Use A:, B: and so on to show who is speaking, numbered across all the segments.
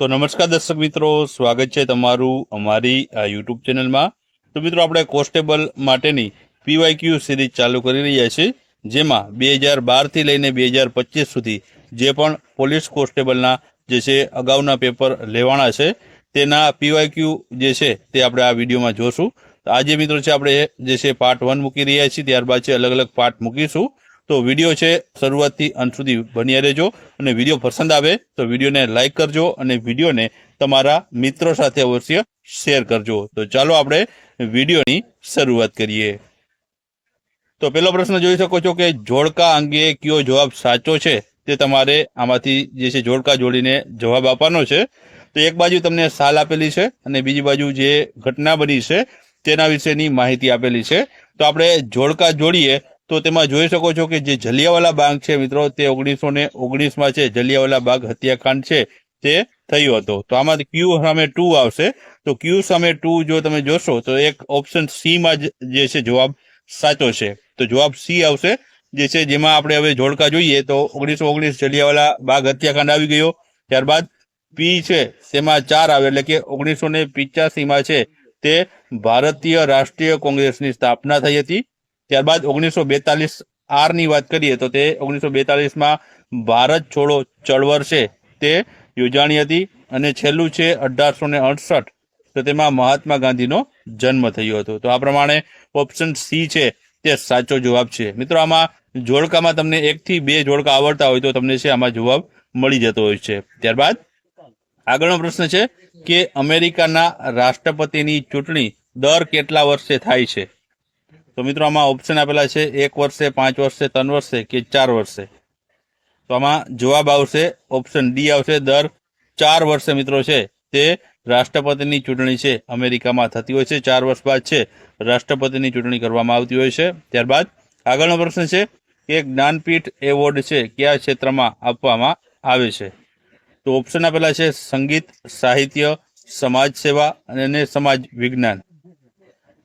A: તો નમસ્કાર દર્શક મિત્રો, સ્વાગત છે તમારું અમારી આ યુટ્યુબ ચેનલમાં. તો મિત્રો, આપણે કોન્સ્ટેબલ માટેની પીવાયક્યુ સિરીઝ ચાલુ કરી રહ્યા છીએ, જેમાં બે હજાર બારથી લઈને બે હજાર પચીસ સુધી જે પણ પોલીસ કોન્સ્ટેબલના જે છે અગાઉના પેપર લેવાના છે, તેના પીવાયક્યુ જે છે તે આપણે આ વિડીયોમાં જોશું. આજે મિત્રો છે, આપણે જે છે પાર્ટ વન મૂકી રહ્યા છીએ, ત્યારબાદ છે અલગ અલગ પાર્ટ મૂકીશું. તો વીડિયો છે શરૂઆતથી અંત સુધી બન્યા રહેજો અને વીડિયો પસંદ આવે તો વિડીયોને લાઇક કરજો અને વિડીયોને તમારા મિત્રો સાથે અવશ્ય શેર કરજો. તો ચાલો આપણે વિડીયોની શરૂઆત કરીએ. તો પહેલો પ્રશ્ન જોઈ શકો છો કે જોડકા અંગે કયો જવાબ સાચો છે? તે તમારે આમાંથી જે છે જોડકા જોડીને જવાબ આપવાનો છે. તો એક બાજુ તમને સાલ આપેલી છે અને બીજી બાજુ જે ઘટના બની છે તેના વિશેની માહિતી આપેલી છે. તો આપણે જોડકા જોડીએ તો તેમાં જોઈ શકો છો કે જે જલિયાવાલા બાગ છે મિત્રો, તે ઓગણીસો ને ઓગણીસમાં છે. જલિયાવાલા બાગ હત્યાકાંડ છે તે થયો હતો. તો આમાં ક્યુ સામે ટુ આવશે. તો ક્યુ સામે ટુ જો તમે જોશો, તો એક ઓપ્શન સીમાં જ છે જવાબ સાચો છે. તો જવાબ સી આવશે, જે છે જેમાં આપણે હવે જોડકા જોઈએ, તો ઓગણીસો ઓગણીસ જલિયાવાલા બાગ હત્યાકાંડ આવી ગયો. ત્યારબાદ પી છે, તેમાં ચાર આવે, એટલે કે ઓગણીસો ને પિચ્યાસીમાં છે તે ભારતીય રાષ્ટ્રીય કોંગ્રેસની સ્થાપના થઈ હતી. ત્યારબાદ ઓગણીસો બેતાલીસ આરની વાત કરીએ તો તે ઓગણીસો બેતાલીસમાં ભારત છોડો ચળવળ છે તે યોજાણી હતી અને છેલ્લું છે અઢારસો ને અડસઠ. તો તેમાં મહાત્મા ગાંધીનો જન્મ થયો હતો. તો આ પ્રમાણે ઓપ્શન સી છે તે સાચો જવાબ છે. મિત્રો, આમાં જોડકામાં તમને એકથી બે જોડકા આવડતા હોય તો તમને છે આમાં જવાબ મળી જતો હોય છે. ત્યારબાદ આગળનો પ્રશ્ન છે કે અમેરિકાના રાષ્ટ્રપતિની ચૂંટણી દર કેટલા વર્ષે થાય છે? તો મિત્રો આમાં ઓપ્શન આપેલા છે, એક વર્ષે, પાંચ વર્ષે, ત્રણ વર્ષે કે ચાર વર્ષે? તો આમાં જવાબ આવશે ઓપ્શન ડી આવશે, દર ચાર વર્ષે મિત્રો છે, તે રાષ્ટ્રપતિની ચૂંટણી છે. અમેરિકામાં થતી હોય છે, ચાર વર્ષ બાદ છે, રાષ્ટ્રપતિની ચૂંટણી કરવામાં આવતી હોય છે. ત્યારબાદ આગળનો પ્રશ્ન છે કે જ્ઞાનપીઠ એવોર્ડ છે, કયા ક્ષેત્રમાં આપવામાં આવે છે? તો ઓપ્શન આપેલા છે સંગીત, સાહિત્ય સમાજ સેવા અને સમાજ વિજ્ઞાન.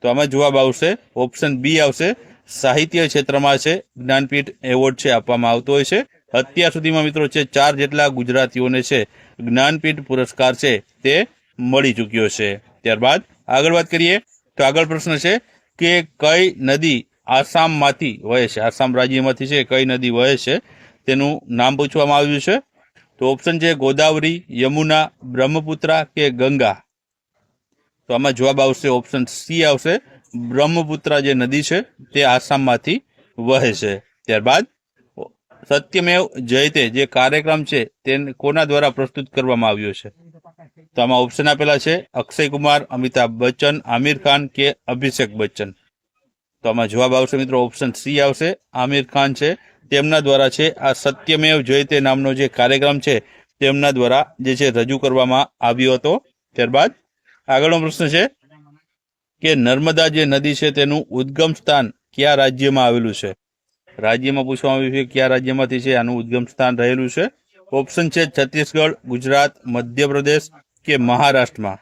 A: તો આમાં જવાબ આવશે ઓપ્શન બી આવશે. સાહિત્ય ક્ષેત્રમાં છે, જ્ઞાનપીઠ એવોર્ડ છે આપવામાં આવતો હોય છે. અત્યાર સુધીમાં મિત્રો છે, ચાર જેટલા ગુજરાતીઓને છે, જ્ઞાનપીઠ પુરસ્કાર છે, તે મળી ચૂક્યો છે. ત્યારબાદ આગળ વાત કરીએ, તો આગળ પ્રશ્ન છે કે કઈ નદી આસામમાંથી વહે છે? આસામ રાજ્યમાંથી છે, કઈ નદી વહે છે? તેનું નામ પૂછવામાં આવ્યું છે. તો ઓપ્શન છે, ગોદાવરી, યમુના, બ્રહ્મપુત્રા કે ગંગા? તો આમાં જવાબ આવશે ઓપ્શન સી આવશે. બ્રહ્મપુત્રા જે નદી છે, તે આસામમાંથી વહે છે. ત્યારબાદ, સત્યમેવ જયતે જે કાર્યક્રમ છે તે કોના દ્વારા પ્રસ્તુત કરવામાં આવ્યો છે? તો આમાં ઓપ્શન આપેલા છે, અક્ષય કુમાર, અમિતાભ બચ્ચન, આમિર ખાન કે અભિષેક બચ્ચન? તો આમાં જવાબ આવશે મિત્રો ઓપ્શન સી આવશે. આમિર ખાન છે, તેમના દ્વારા છે, આ સત્યમેવ જયતે નામનો જે કાર્યક્રમ છે, તેમના દ્વારા જે છે, રજૂ કરવામાં આવ્યો હતો. ત્યારબાદ આગળનો પ્રશ્ન છે કે નર્મદા જે નદી છે તેનું ઉદ્ગમ સ્થાન કયા રાજ્યમાં આવેલું છે? રાજ્યમાં પૂછવામાં આવ્યું છે કયા રાજ્યમાંથી છે, આનું ઉદ્ગમ સ્થાન રહેલું છે? ઓપ્શન છે છત્તીસગઢ, ગુજરાત, મધ્યપ્રદેશ કે મહારાષ્ટ્રમાં?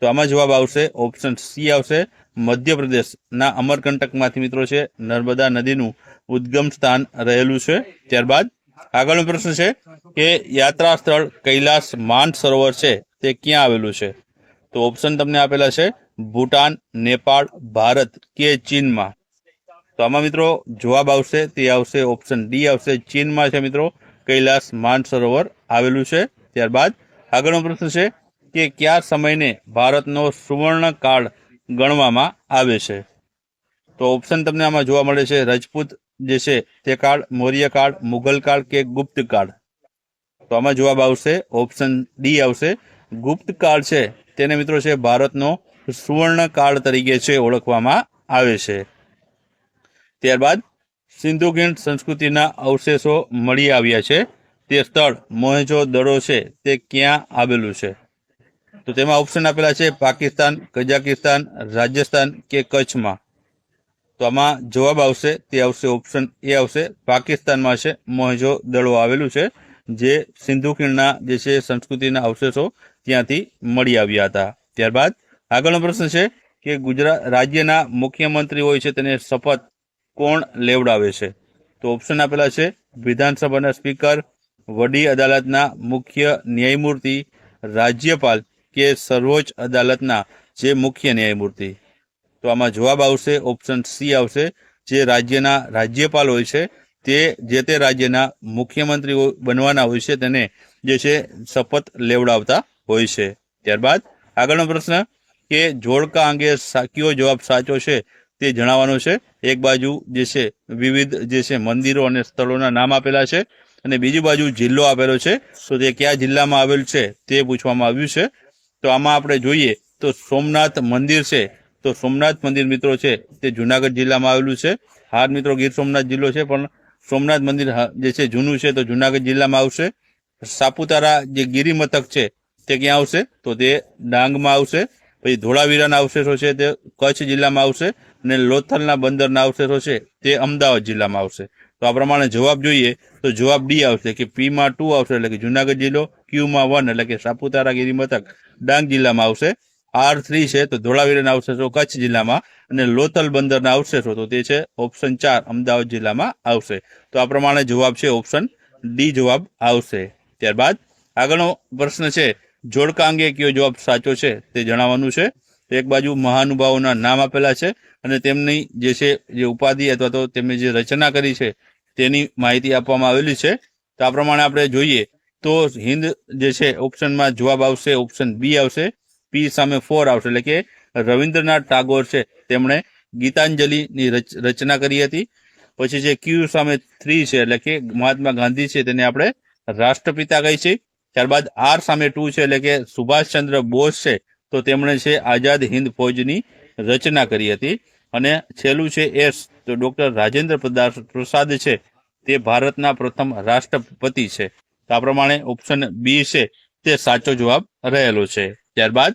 A: તો આમાં જવાબ આવશે ઓપ્શન સી આવશે, મધ્યપ્રદેશના અમરકંટકમાંથી મિત્રો છે, નર્મદા નદીનું ઉદ્ગમ સ્થાન રહેલું છે. ત્યારબાદ આગળનો પ્રશ્ન છે કે યાત્રા સ્થળ કૈલાસ માન સરોવર છે, તે ક્યાં આવેલું છે? તો ઓપ્શન તમને આપેલા છે, ભૂટાન, નેપાળ, ભારત કે ચીનમાં. તો આમાં મિત્રો જવાબ આવશે, તે આવશે ઓપ્શન ડી આવશે. ચીનમાં છે મિત્રો, કૈલાસ માનસરોવર આવેલું છે. ત્યારબાદ આગળનો પ્રશ્ન છે કે કયા સમયને ભારતનો સુવર્ણ કાળ ગણવામાં આવે છે? તો ઓપ્શન તમને આમાં જોવા મળે છે, રજપૂત જે છે તે કાળ, મૌર્ય કાળ, મુઘલ કાળ કે ગુપ્ત કાળ? તો આમાં જવાબ આવશે ઓપ્શન ડી આવશે. ગુપ્ત કાળ છે. તેને મિત્રો છે ભારતનો સુવર્ણ કાળ તરીકે છે ઓળખવામાં આવે છે. ત્યારબાદ સિંધુ ખીણ સંસ્કૃતિના અવશેષો મળી આવ્યા છે. તે સ્થળ મોહેજો દડો છે. તે ક્યાં આવેલું છે? તો તેમાં ઓપ્શન આપેલા છે પાકિસ્તાન, કઝાકિસ્તાન, રાજસ્થાન કે કચ્છમાં. તો આમાં જવાબ આવશે, તે આવશે ઓપ્શન એ આવશે. પાકિસ્તાનમાં છે મોહેજો દડો આવેલું છે. જે સિંધુ ખીણના જે છે સંસ્કૃતિના અવશેષો ત્યાંથી મળી આવ્યા હતા. ત્યારબાદ આગળનો પ્રશ્ન છે કે ગુજરાત રાજ્યના મુખ્યમંત્રી હોય છે તેને શપથ કોણ લેવડાવે છે? તો ઓપ્શન આપેલા છે વિધાનસભાના સ્પીકર, વડી અદાલતના મુખ્ય ન્યાયમૂર્તિ, રાજ્યપાલ કે સર્વોચ્ચ અદાલતના જે મુખ્ય ન્યાયમૂર્તિ. તો આમાં જવાબ આવશે ઓપ્શન સી આવશે, જે રાજ્યના રાજ્યપાલ હોય છે તે જે તે રાજ્યના મુખ્યમંત્રી બનવાના હોય છે, તેને જે છે શપથ લેવડાવતા હોય છે. ત્યારબાદ આગળનો પ્રશ્ન કે જોડકા અંગે કયો જવાબ સાચો છે તે જણાવવાનો છે. એક બાજુ જે છે વિવિધ જે છે મંદિરો અને સ્થળોના નામ આપેલા છે અને બીજી બાજુ જિલ્લો આપેલો છે. તો તે કયા જિલ્લામાં આવેલ છે તે પૂછવામાં આવ્યું છે. તો આમાં આપણે જોઈએ તો સોમનાથ મંદિર છે. તો સોમનાથ મંદિર મિત્રો છે તે જુનાગઢ જિલ્લામાં આવેલું છે. હાર મિત્રો ગીર સોમનાથ જિલ્લો છે, પણ સોમનાથ મંદિર જે છે જૂનું છે, તો જુનાગઢ જિલ્લામાં આવશે. સાપુતારા જે ગિરિમથક છે, તે ક્યાં આવશે? તો તે ડાંગમાં આવશે. પછી ધોળાવીરાના અવશેષો છે, તે કચ્છ જિલ્લામાં આવશે. અને લોથલના બંદરના અવશેષો છે, તે અમદાવાદ જિલ્લામાં આવશે. તો આ પ્રમાણે જવાબ જોઈએ, તો જવાબ ડી આવશે, કે પીમાં ટુ આવશે, એટલે કે જુનાગઢ જિલ્લો ક્યુમાં વન, એટલે કે સાપુતારા ગિરિમથક, ડાંગ જિલ્લામાં આવશે. આર થ્રી છે, તો ધોળાવીરાના અવશેષો કચ્છ જિલ્લામાં અને લોથલ બંદરના અવશેષો, તો તે છે ઓપ્શન ચાર અમદાવાદ જિલ્લામાં આવશે. તો આ પ્રમાણે જવાબ છે ઓપ્શન ડી જવાબ આવશે. ત્યારબાદ આગળનો પ્રશ્ન છે, જોડકા અંગે કયો જવાબ સાચો છે તે જણાવવાનું છે. એક બાજુ મહાનુભાવોના નામ આપેલા છે અને તેમની જે છે, જે ઉપાધિ અથવા તો તેમની જે રચના કરી છે તેની માહિતી આપવામાં આવેલી છે. તો આ પ્રમાણે આપણે જોઈએ તો હિન્દ જે છે, ઓપ્શનમાં જવાબ આવશે, ઓપ્શન બી આવશે. પી સામે ફોર આવશે એટલે કે રવિન્દ્રનાથ ટાગોર છે, તેમણે ગીતાંજલિની રચ- રચના કરી હતી. પછી જે ક્યુ સામે થ્રી છે, એટલે કે મહાત્મા ગાંધી છે, તેને આપણે રાષ્ટ્રપિતા કહી છે. ત્યારબાદ આર સામે ટુ છે, એટલે કે સુભાષચંદ્ર બોઝ છે, તો તેમણે છે આઝાદ હિન્દ ફૌજની રચના કરી હતી. અને છેલ્લું છે એસ, તો ડોક્ટર રાજેન્દ્ર પ્રસાદ છે, તે ભારતના પ્રથમ રાષ્ટ્રપતિ છે. તો આ પ્રમાણે ઓપ્શન બી છે, તે સાચો જવાબ રહેલો છે. ત્યારબાદ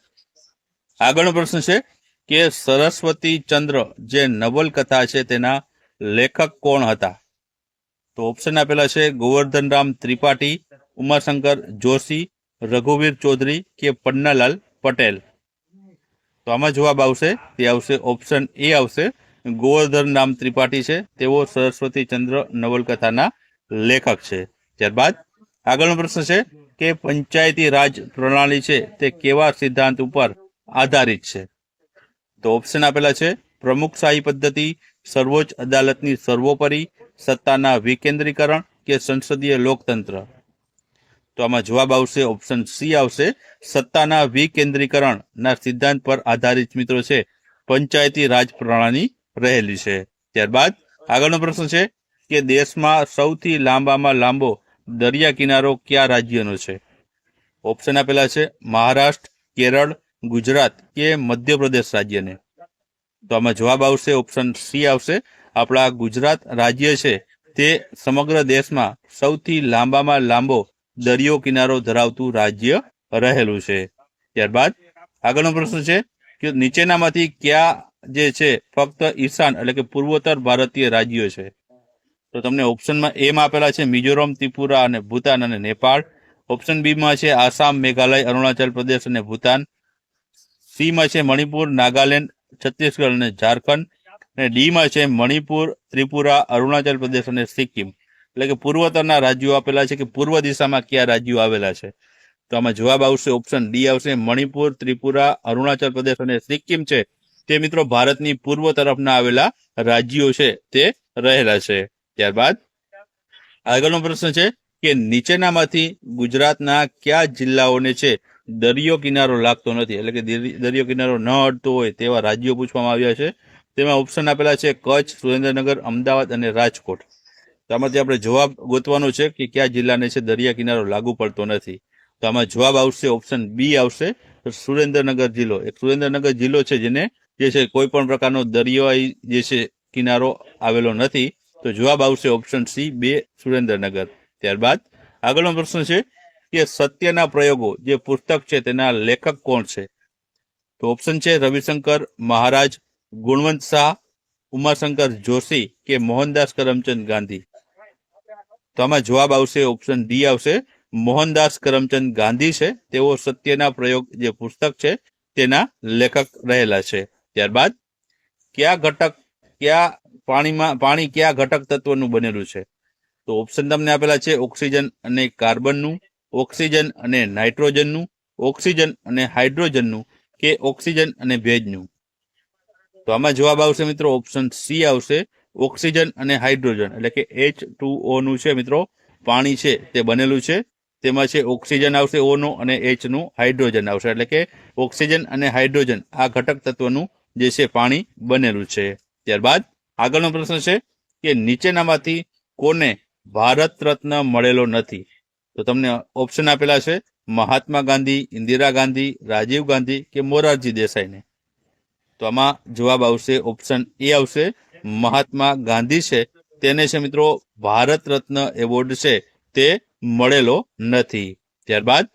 A: આગળનો પ્રશ્ન છે કે સરસ્વતી ચંદ્ર જે નવલકથા છે તેના લેખક કોણ હતા? તો ઓપ્શન આપેલા છે ગોવર્ધનરામ ત્રિપાઠી, ઉમાશંકર જોશી, રઘુવીર ચૌધરી કે પન્નાલાલ પટેલ. તો આમાં જવાબ આવશે, તે આવશે ઓપ્શન એ આવશે, ગોવર્ધન રામ ત્રિપાઠી છે, તેઓ સરસ્વતી ચંદ્ર નવલકથાના લેખક છે. ત્યારબાદ આગળનો પ્રશ્ન છે કે પંચાયતી રાજ પ્રણાલી છે તે કેવા સિદ્ધાંત ઉપર આધારિત છે? તો ઓપ્શન આપેલા છે પ્રમુખશાહી પદ્ધતિ, સર્વોચ્ચ અદાલતની સર્વોપરી, સત્તાના વિકેન્દ્રીકરણ કે સંસદીય લોકતંત્ર? તો આમાં જવાબ આવશે ઓપ્શન સી આવશે, સત્તાના વિકેન્દ્રીકરણના સિદ્ધાંત પર આધારિત મિત્રો છે, પંચાયતી રાજ પ્રણાલી રહેલી છે. ત્યારબાદ આગળનો પ્રશ્ન છે કે દેશમાં સૌથી લાંબામાં લાંબો દરિયા કિનારો કયા રાજ્યનો છે? ઓપ્શન આપેલા છે મહારાષ્ટ્ર, કેરળ, ગુજરાત કે મધ્યપ્રદેશ રાજ્યને. તો આમાં જવાબ આવશે ઓપ્શન સી આવશે. આપણા ગુજરાત રાજ્ય છે તે સમગ્ર દેશમાં સૌથી લાંબામાં લાંબો દરિયો કિનારો ધરાવતું રાજ્ય રહેલું છે. ત્યારબાદ આગળનો પ્રશ્ન છે કે નીચેનામાંથી કયા જે છે ફક્ત ઈશાન એટલે કે પૂર્વોત્તર ભારતીય રાજ્યો છે? તો તમને ઓપ્શનમાં એમાં આપેલા છે મિઝોરમ, ત્રિપુરા અને ભૂતાન અને નેપાળ. ઓપ્શન બીમાં છે આસામ, મેઘાલય, અરુણાચલ પ્રદેશ અને ભૂતાન. સીમાં છે મણિપુર, નાગાલેન્ડ, છત્તીસગઢ અને ઝારખંડ. અને ડીમાં છે મણિપુર, ત્રિપુરા, અરુણાચલ પ્રદેશ અને સિક્કિમ. એટલે કે પૂર્વોત્તરના રાજ્યો આપેલા છે કે પૂર્વ દિશામાં કયા રાજ્યો આવેલા છે. તો આમાં જવાબ આવશે ઓપ્શન ડી આવશે મણિપુર, ત્રિપુરા, અરુણાચલ પ્રદેશ અને સિક્કિમ છે. તે મિત્રો ભારતની પૂર્વ તરફના આવેલા રાજ્યો છે તે રહેલા છે. ત્યારબાદ આગળનો પ્રશ્ન છે કે નીચેનામાંથી ગુજરાતના કયા જિલ્લાઓને છે દરિયો કિનારો લાગતો નથી? એટલે કે દરિયો કિનારો ન અડતો હોય તેવા રાજ્યો પૂછવામાં આવ્યા છે. તેમાં ઓપ્શન આપેલા છે કચ્છ, સુરેન્દ્રનગર, અમદાવાદ અને રાજકોટ. તો આમાંથી આપણે જવાબ ગોતવાનો છે કે કયા જિલ્લાને છે દરિયા કિનારો લાગુ પડતો નથી? તો આમાં જવાબ આવશે ઓપ્શન બી આવશે, સુરેન્દ્રનગર જિલ્લો. એક સુરેન્દ્રનગર જિલ્લો છે જેને જે છે કોઈ પણ પ્રકારનો દરિયાઈ જે છે કિનારો આવેલો નથી. તો જવાબ આવશે ઓપ્શન સી બે સુરેન્દ્રનગર. ત્યારબાદ આગળનો પ્રશ્ન છે કે સત્યના પ્રયોગો જે પુસ્તક છે તેના લેખક કોણ છે? તો ઓપ્શન છે રવિશંકર મહારાજ, ગુણવંત શાહ, ઉમાશંકર જોશી કે મોહનદાસ કરમચંદ ગાંધી? તો આમાં જવાબ આવશે ઓપ્શન ડી આવશે. મોહનદાસ કરમચંદ ગાંધી છે. તેઓ સત્યના પ્રયોગ જે પુસ્તક છે તેના લેખક રહેલા છે. ત્યારબાદ, કયા ઘટક, કયા પાણીમાં, પાણી કયા ઘટક તત્વનું બનેલું છે? તો ઓપ્શન તમને આપેલા છે ઓક્સિજન અને કાર્બનનું, ઓક્સિજન અને નાઇટ્રોજનનું, ઓક્સિજન અને હાઇડ્રોજનનું કે ઓક્સિજન અને ભેજનું. તો આમાં જવાબ આવશે મિત્રો ઓપ્શન સી આવશે, ઓક્સિજન અને હાઇડ્રોજન. એટલે કે એચ ટુ ઓનું છે મિત્રો, પાણી છે તે બનેલું છે. તેમાં છે ઓક્સિજન આવશે ઓનો અને એચનું હાઇડ્રોજન આવશે. એટલે કે ઓક્સિજન અને હાઇડ્રોજન આ ઘટક તત્વનું જે છે પાણી બનેલું છે. ત્યારબાદ આગળનો પ્રશ્ન છે કે નીચેનામાંથી કોને ભારત રત્ન મળેલો નથી? તો તમને ઓપ્શન આપેલા છે, મહાત્મા ગાંધી, ઇન્દિરા ગાંધી, રાજીવ ગાંધી કે મોરારજી દેસાઈને? તો આમાં જવાબ આવશે ઓપ્શન એ આવશે, મહાત્મા ગાંધી છે. તેને છે મિત્રો ભારત રત્ન એવોર્ડ છે. તે મળેલો નથી. ત્યારબાદ,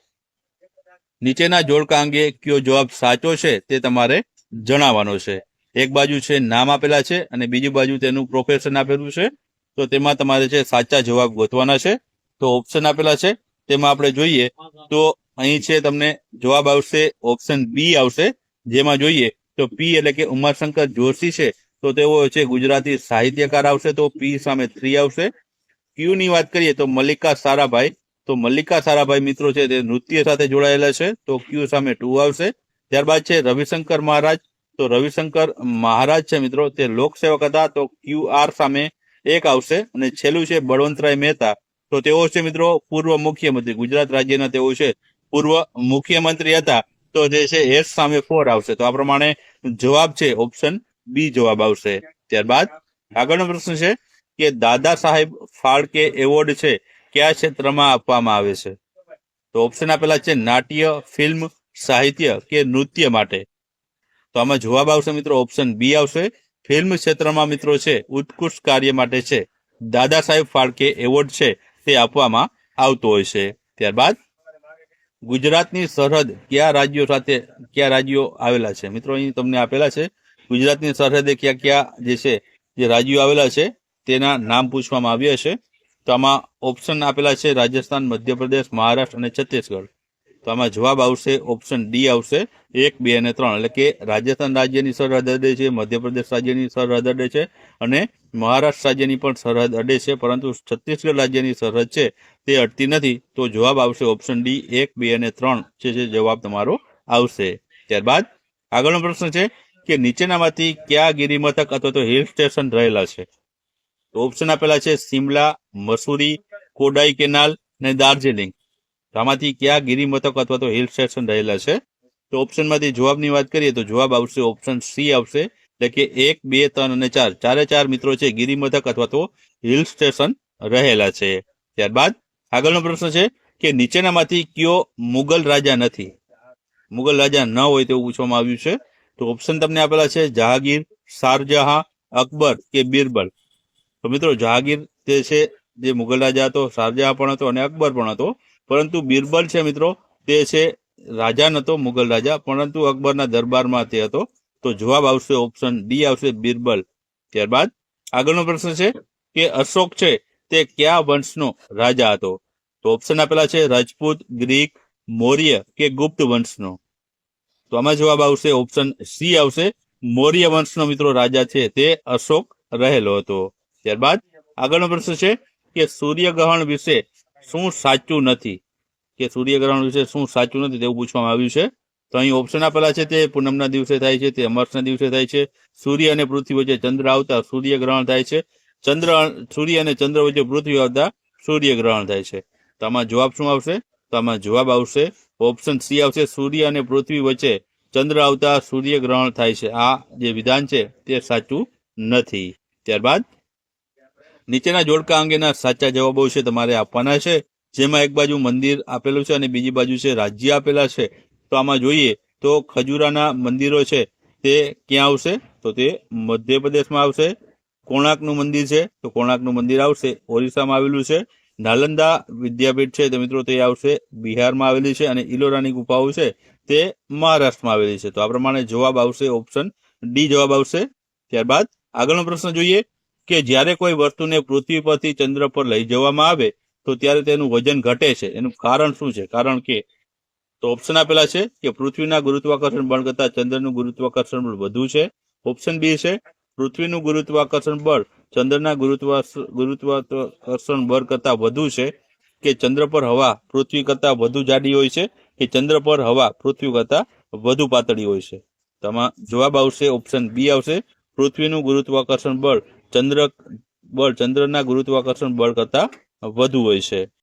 A: નીચેના જોડકા અંગે કયો જવાબ સાચો છે તે તમારે જણાવવાનો છે. એક બાજુ છે, નામ આપેલા છે અને બીજી બાજુ તેનું પ્રોફેશન આપેલું છે. તો તેમાં તમારે છે, સાચા જવાબ ગોતવાના છે. તો ઓપ્શન આપેલા છે, તેમાં આપણે જોઈએ તો અહીં છે, તમને જવાબ આવશે ઓપ્શન બી આવશે. જેમાં જોઈએ તો પી એટલે કે ઉમાશંકર જોશી છે. તો તેઓ છે, ગુજરાતી સાહિત્યકાર આવશે, તો પી સામે થ્રી આવશે. ક્યુ ની વાત કરીએ તો મલ્લિકા સારાભાઈ. તો મલ્લિકા સારાભાઈ મિત્રો છે, તે નૃત્ય સાથે જોડાયેલા છે. તો ક્યુ સામે ટુ આવશે. ત્યારબાદ છે, રવિશંકર મહારાજ. તો રવિશંકર મહારાજ છે મિત્રો, તે લોકસેવક હતા. તો ક્યુ આર સામે એક આવશે અને છેલ્લું છે બળવંતરાય મહેતા. તો તેઓ છે મિત્રો પૂર્વ મુખ્યમંત્રી, ગુજરાત રાજ્યના તેઓ છે પૂર્વ મુખ્યમંત્રી હતા. તો જે છે એસ સામે ફોર આવશે. તો આ પ્રમાણે જવાબ છે ઓપ્શન બી જવાબ આવશે. ત્યારબાદ આગળનો પ્રશ્ન છે કે દાદા સાહેબ ફાળકે એવોર્ડ છે કયા ક્ષેત્રમાં આપવામાં આવે છે? તો ઓપ્શન આપેલા છે નાટ્ય ફિલ્મ સાહિત્ય કે નૃત્ય માટે. તો આમાં જવાબ આવશે મિત્રો ઓપ્શન બી આવશે. ફિલ્મ ક્ષેત્રમાં મિત્રો છે, ઉત્કૃષ્ટ કાર્ય માટે છે. દાદા સાહેબ ફાળકે એવોર્ડ છે, તે આપવામાં આવતો હોય છે. ત્યારબાદ ગુજરાતની સરહદ કયા રાજ્યો સાથે, કયા રાજ્યો આવેલા છે? મિત્રો અહીં તમને આપેલા છે, ગુજરાતની સરહદે કયા કયા જે છે, જે રાજ્યો આવેલા છે, તેના નામ પૂછવામાં આવ્યા છે. તો આમાં ઓપ્શન આપેલા છે રાજસ્થાન, મધ્યપ્રદેશ, મહારાષ્ટ્ર અને છત્તીસગઢ. તો આમાં જવાબ આવશે ઓપ્શન ડી આવશે, એક, બે અને ત્રણ. એટલે કે રાજસ્થાન રાજ્યની સરહદ અડે છે, મધ્યપ્રદેશ રાજ્યની સરહદ અડે છે અને મહારાષ્ટ્ર રાજ્યની પણ સરહદ અડે છે, પરંતુ છત્તીસગઢ રાજ્યની સરહદ છે, તે અડતી નથી. તો જવાબ આવશે ઓપ્શન ડી એક, બે અને ત્રણ છે, જવાબ તમારો આવશે. ત્યારબાદ આગળનો પ્રશ્ન છે કે નીચેનામાંથી કયા ગિરિમથક અથવા તો હિલ સ્ટેશન રહેલા છે? તો ઓપ્શન આપેલા છે સિમલા મસૂરી કોડાઈ કેનાલ અને દાર્જિલિંગ. તો આમાંથી કયા ગિરિમથક અથવા તો હિલ સ્ટેશન રહેલા છે? તો ઓપ્શનમાંથી જવાબની વાત કરીએ તો જવાબ આવશે ઓપ્શન સી આવશે. એટલે કે એક, બે, ત્રણ અને ચાર. ચારે ચાર મિત્રો છે ગિરિમથક અથવા તો હિલ સ્ટેશન રહેલા છે. ત્યારબાદ આગળનો પ્રશ્ન છે કે નીચેનામાંથી કયો મુગલ રાજા નથી? મુગલ રાજા ન હોય તેવું પૂછવામાં આવ્યું છે. તો ઓપ્શન તમને આપેલા છે જહાંગીર, શારજહાં, અકબર કે બિરબલ. તો મિત્રો જહાંગીર તે છે, જે મુગલ રાજા હતો, શારજહાં પણ હતો અને અકબર પણ હતો. પરંતુ બિરબલ છે મિત્રો, તે છે રાજા નતો, મુગલ રાજા. પરંતુ અકબરના દરબારમાં તે હતો. તો જવાબ આવશે ઓપ્શન ડી, આવશે બિરબલ. ત્યારબાદ આગળનો પ્રશ્ન છે કે અશોક છે તે કયા વંશનો રાજા હતો? તો ઓપ્શન આપેલા છે રાજપૂત, ગ્રીક, મૌર્ય કે ગુપ્ત વંશનો. તો આમાં જવાબ આવશે ઓપ્શન સી આવશે. મૌર્ય વંશનો મિત્રો રાજા છે તે અશોક રહેલો હતો. ત્યારબાદ આગળનો પ્રશ્ન છે કે સૂર્યગ્રહણ વિશે શું સાચું નથી? કે સૂર્યગ્રહણ વિશે શું સાચું નથી તેવું પૂછવામાં આવ્યું છે? તો અહીં ઓપ્શન આપેલા છે તે પૂનમના દિવસે થાય છે, તે અમરસના દિવસે થાય છે. સૂર્ય અને પૃથ્વી વચ્ચે ચંદ્ર આવતા સૂર્યગ્રહણ થાય છે. ચંદ્ર, સૂર્ય અને ચંદ્ર વચ્ચે પૃથ્વી આવતા સૂર્યગ્રહણ થાય છે. તો આમાં જવાબ શું આવશે? તો આમાં જવાબ આવશે ઓપ્શન સી આવશે, સૂર્ય અને પૃથ્વી વચ્ચે ચંદ્ર આવતા સૂર્યગ્રહણ થાય છે. આ જે વિધાન છે તે સાચું નથી. ત્યારબાદ નીચેના જોડકા અંગેના સાચા જવાબો છે તમારે આપવાના છે. જેમાં એક બાજુ મંદિર આપેલું છે અને બીજી બાજુ છે રાજ્ય આપેલા છે. તો આમાં જોઈએ તો ખજુરાના મંદિરો છે. તે ક્યાં આવશે? તો તે મધ્યપ્રદેશમાં આવશે. કોણાર્કનું મંદિર છે. તો કોણાર્કનું મંદિર આવશે. ઓરિસ્સામાં આવેલું છે. નાલંદા વિદ્યાપીઠ છે. તો મિત્રો તે આવશે. બિહારમાં આવેલી છે અને ઇલોરાની ગુફાઓ છે. તે મહારાષ્ટ્રમાં આવેલી છે. તો આ પ્રમાણે જવાબ આવશે ઓપ્શન ડી જવાબ આવશે. ત્યારબાદ આગળનો પ્રશ્ન જોઈએ. કે જ્યારે કોઈ વસ્તુને પૃથ્વી પરથી ચંદ્ર પર લઈ જવામાં આવે, તો ત્યારે તેનું વજન ઘટે છે. એનું કારણ શું છે? કારણ કે તો ઓપ્શન આપેલા છે કે પૃથ્વીના ગુરુત્વાકર્ષણ બળ કરતા ચંદ્રનું ગુરુત્વાકર્ષણ બળ વધુ છે. ઓપ્શન બી છે, પૃથ્વીનું ગુરુત્વાકર્ષણ બળ ચંદ્રના ગુરુત્વા ગુરુત્વાકર્ષણ બળ કરતા વધુ છે કે ચંદ્ર પર હવા પૃથ્વી કરતા વધુ જાડી હોય છે કે ચંદ્ર પર હવા પૃથ્વી કરતા વધુ પાતળી હોય છે. તમા, જવાબ આવશે ઓપ્શન બી આવશે. પૃથ્વીનું ગુરુત્વાકર્ષણ બળ ચંદ્ર બળ ચંદ્રના ગુરુત્વાકર્ષણ બળ કરતાં વધુ હોય છે.